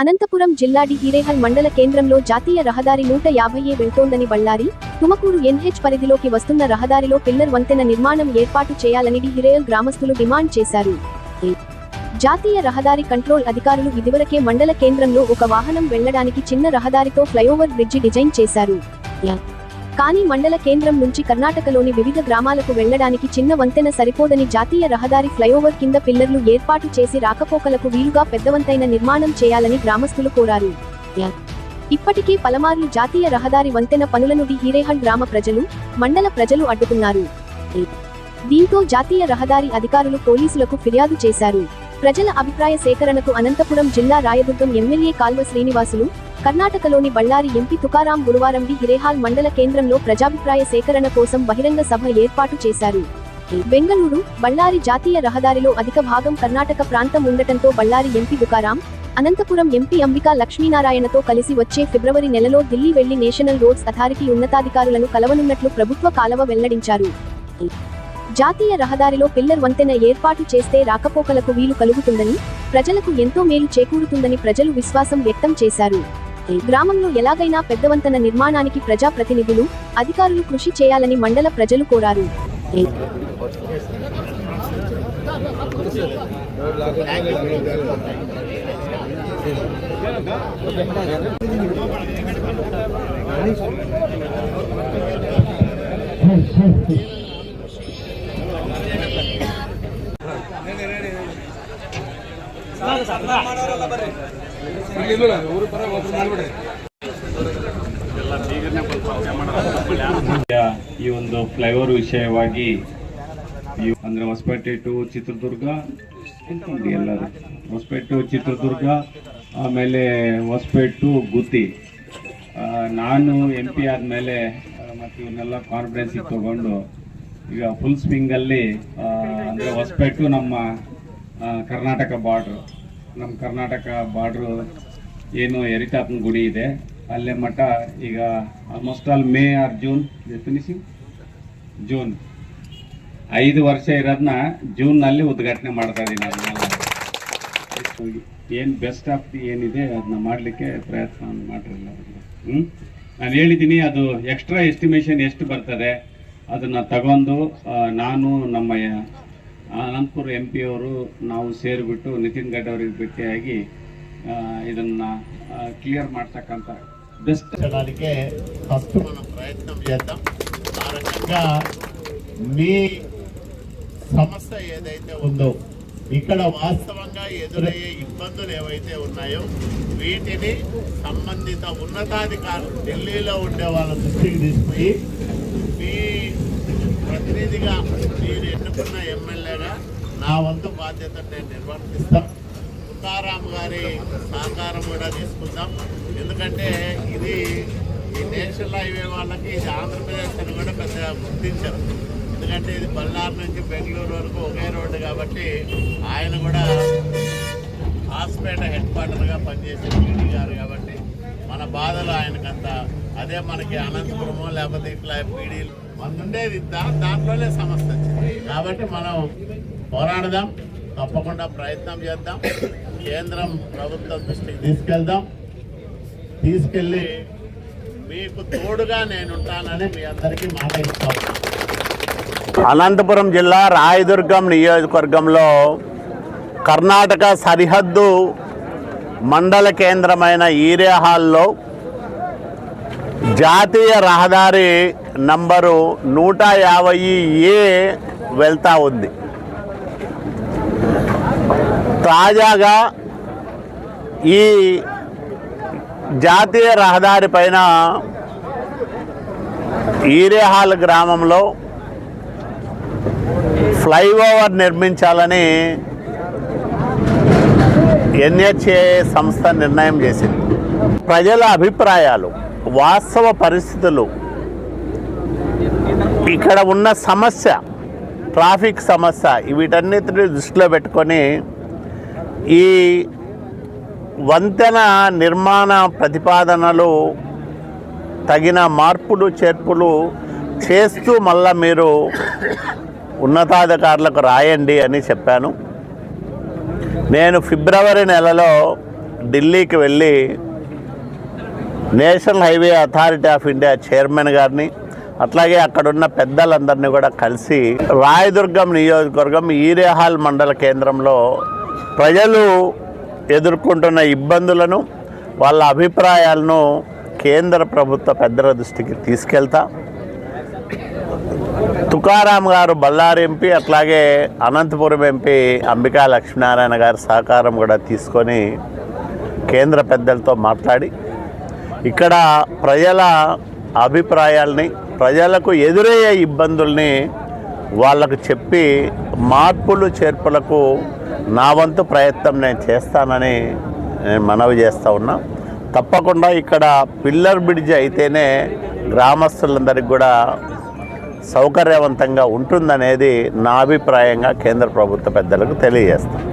అనంతపురం జిల్లా డిహిరేహల్ మండల కేంద్రంలో జాతీయ రహదారి నూట యాభైయే వెళ్తోందని బళ్ళారి తుమకూరు ఎన్హెచ్ పరిధిలోకి వస్తున్న రహదారిలో పిల్లర్ వంతెన నిర్మాణం ఏర్పాటు చేయాలని డిహిరేయల్ గ్రామస్తులు డిమాండ్ చేశారు. జాతీయ రహదారి కంట్రోల్ అధికారులు ఇదివరకే మండల కేంద్రంలో ఒక వాహనం వెళ్ళడానికి చిన్న రహదారితో ఫ్లైఓవర్ బ్రిడ్జి డిజైన్ చేశారు. కానీ మండల కేంద్రం నుంచి కర్ణాటకలోని వివిధ గ్రామాలకు వెళ్ళడానికి చిన్న వంతెన సరిపోదని జాతీయ రహదారి ఫ్లైఓవర్ కింద పిల్లర్లు ఏర్పాటు చేసి రాకపోకలకు వీలుగా పెద్దవంతైన నిర్మాణం చేయాలని గ్రామస్తులు కోరారు. ఇప్పటికే పలమార్లు జాతీయ రహదారి వంతెన పనులను డి. హీరేహల్ గ్రామ ప్రజలు మండల ప్రజలు అడ్డుకున్నారు. దీంతో జాతీయ రహదారి అధికారులు పోలీసులకు ఫిర్యాదు చేశారు. ప్రజల అభిప్రాయ సేకరణకు అనంతపురం జిల్లా రాయదుర్గం ఎమ్మెల్యే కాల్వ శ్రీనివాసులు కర్ణాటకలోని బళ్ళారి ఎంపీ తుకారాం గురువారం డి హిరేహాల్ మండల కేంద్రంలో ప్రజాభిప్రాయ సేకరణ కోసం బహిరంగ సభ ఏర్పాటు చేశారు. బెంగళూరు బళ్ళారి జాతీయ రహదారిలో అధిక భాగం కర్ణాటక ప్రాంతం ఉండటంతో బళ్ళారి ఎంపీ తుకారాం అనంతపురం ఎంపీ అంబికా లక్ష్మీనారాయణతో కలిసి వచ్చే ఫిబ్రవరి నెలలో ఢిల్లీ వెళ్ళి నేషనల్ రోడ్స్ అథారిటీ ఉన్నతాధికారులను కలవనున్నట్లు ప్రభుత్వ కాలవ వెల్లడించారు. జాతీయ రహదారిలో పిల్లర్ వంతెన ఏర్పాటు చేస్తే రాకపోకలకు వీలు కలుగుతుందని ప్రజలకు ఎంతో మేలు చేకూరుతుందని ప్రజలు విశ్వాసం వ్యక్తం చేశారు. గ్రామంలో ఎలాగైనా పెద్దవంతన నిర్మాణానికి ప్రజాప్రతినిధులు అధికారులు కృషి చేయాలని మండల ప్రజలు కోరారు. ಈ ಒಂದು ಫ್ಲೈಓವರ್ ವಿಷಯವಾಗಿ ಅಂದ್ರೆ ಹೊಸಪೇಟೆ ಟು ಚಿತ್ರದುರ್ಗ ಎಲ್ಲರೂ ಹೊಸಪೇಟೆ ಟು ಚಿತ್ರದುರ್ಗ, ಆಮೇಲೆ ಹೊಸಪೇಟೆ ಟು ಗುತ್ತಿ. ನಾನು ಎಂ ಪಿ ಆದಮೇಲೆ ಮತ್ತು ಇವನ್ನೆಲ್ಲ ಕಾನ್ಫಿಡೆನ್ಸಿಗೆ ತಗೊಂಡು ಈಗ ಫುಲ್ ಸ್ವಿಂಗಲ್ಲಿ ಅಂದರೆ ಹೊಸಪೇಟು ನಮ್ಮ ಕರ್ನಾಟಕ ಬಾರ್ಡ್ರು ನಮ್ಮ ಕರ್ನಾಟಕ ಬಾರ್ಡ್ರು ಏನು ಎರಿತಾಪನ ಗುಡಿ ಇದೆ. ಅಲ್ಲೇ ಮಠ, ಈಗ almost all May or June finishing June ಐದು ವರ್ಷ ಇರೋದನ್ನ ಜೂನ್ನಲ್ಲಿ ಉದ್ಘಾಟನೆ ಮಾಡ್ತಾ ಇದ್ದೀನಿ ಅದನ್ನೆಲ್ಲ ಏನು ಬೆಸ್ಟ್ ಆಫ್ ಏನಿದೆ ಅದನ್ನ ಮಾಡಲಿಕ್ಕೆ ಪ್ರಯತ್ನ ಮಾಡಿರಲಿಲ್ಲ ಹ್ಞೂ ನಾನು ಹೇಳಿದ್ದೀನಿ ಅದು ಎಕ್ಸ್ಟ್ರಾ ಎಸ್ಟಿಮೇಷನ್ ಎಷ್ಟು ಬರ್ತದೆ ಅದನ್ನು ತಗೊಂಡು ನಾನು ನಮ್ಮ ಅನಂತಪುರ ಎಂ ಪಿ ಅವರು ನಾವು ಸೇರಿಬಿಟ್ಟು ನಿತಿನ್ ಗಡ್ ಅವರಿಗೆ ಭೇಟಿಯಾಗಿ ಇದನ್ನ ಕ್ಲಿಯರ್ ಮಾಡ್ತಕ್ಕಂಥ ಬೆಸ್ಟ್ చేయడానికి ఫస్ట్ మనం ప్రయత్నం చేద్దాం ఆ రకంగా మీ సమస్య ఏదైతే ఉందో ఇక్కడ వాస్తవంగా ఎదురయ్యే ఇబ్బందులు ఏవైతే ఉన్నాయో వీటిని సంబంధిత ఉన్నతాధికారులు ఢిల్లీలో ఉండే వాళ్ళ దృష్టికి తీసుకుపోయి మీ ప్రతినిధిగా మీరు ఎన్నుకున్న ఎమ్మెల్యేగా నా వంతు బాధ్యతను నేను నిర్వర్తిస్తాను సీతారాం గారి సహకారం కూడా తీసుకుందాం. ఎందుకంటే ఇది ఈ నేషనల్ హైవే వాళ్ళకి ఇది ఆంధ్రప్రదేశ్ అని కూడా పెద్ద గుర్తించారు. ఎందుకంటే ఇది బళ్ళారు నుంచి బెంగళూరు వరకు ఒకే రోడ్డు కాబట్టి ఆయన కూడా హాస్పేట హెడ్ క్వార్టర్గా పనిచేసే పీడీ గారు కాబట్టి మన బాధలు ఆయనకంత. అదే మనకి అనంతపురము లేకపోతే ఇట్లా పీడీలు మన ఉండేది దా దాంట్లోనే సమస్య వచ్చింది. కాబట్టి మనం పోరాడదాం. తప్పకుండా ప్రయత్నం చేద్దాం. కేంద్రం ప్రభుత్వం దృష్టికి తీసుకెళ్దాం. తీసుకెళ్ళి మీకు తోడుగా నేనుంటానని మీ అందరికీ మాట ఇస్తాను అనంతపురం జిల్లా రాయదుర్గం నియోజకవర్గంలో కర్ణాటక సరిహద్దు మండల కేంద్రమైన ఈరియా హాల్లో జాతీయ రహదారి నంబరు నూట యాభై ఏ వెళ్తా ఉంది. తాజాగా ఈ జాతీయ రహదారి పైన ఈరేహాల్ గ్రామంలో ఫ్లైఓవర్ నిర్మించాలని ఎన్హెచ్ఏ సంస్థ నిర్ణయం చేసింది. ప్రజల అభిప్రాయాలు వాస్తవ పరిస్థితులు ఇక్కడ ఉన్న సమస్య ట్రాఫిక్ సమస్య వీటన్నిటిని దృష్టిలో పెట్టుకొని ఈ వంతెన నిర్మాణ ప్రతిపాదనలు తగిన మార్పులు చేర్పులు చేస్తూ మళ్ళా మీరు ఉన్నతాధికారులకు రాయండి అని చెప్పాను. నేను ఫిబ్రవరి నెలలో ఢిల్లీకి వెళ్ళి national highway authority of India chairman గారిని అట్లాగే అక్కడున్న పెద్దలందరినీ కూడా కలిసి రాయదుర్గం నియోజకవర్గం ఈరేహాల్ మండల కేంద్రంలో ప్రజలు ఎదుర్కొంటున్న ఇబ్బందులను వాళ్ళ అభిప్రాయాలను కేంద్ర ప్రభుత్వ పెద్దల దృష్టికి తీసుకెళ్తా. తుకారాం గారు బళ్ళారి ఎంపీ అట్లాగే అనంతపురం ఎంపీ అంబికా లక్ష్మీనారాయణ గారి సహకారం కూడా తీసుకొని కేంద్ర పెద్దలతో మాట్లాడి ఇక్కడ ప్రజల అభిప్రాయాల్ని ప్రజలకు ఎదురయ్యే ఇబ్బందుల్ని వాళ్ళకు చెప్పి మార్పులు చేర్పులకు నా వంతు ప్రయత్నం నేను చేస్తానని నేను మనవి చేస్తూ ఉన్నా. తప్పకుండా ఇక్కడ పిల్లర్ బ్రిడ్జ్ అయితేనే గ్రామస్తులందరికీ కూడా సౌకర్యవంతంగా ఉంటుందనేది నా అభిప్రాయంగా కేంద్ర ప్రభుత్వ పెద్దలకు తెలియజేస్తాను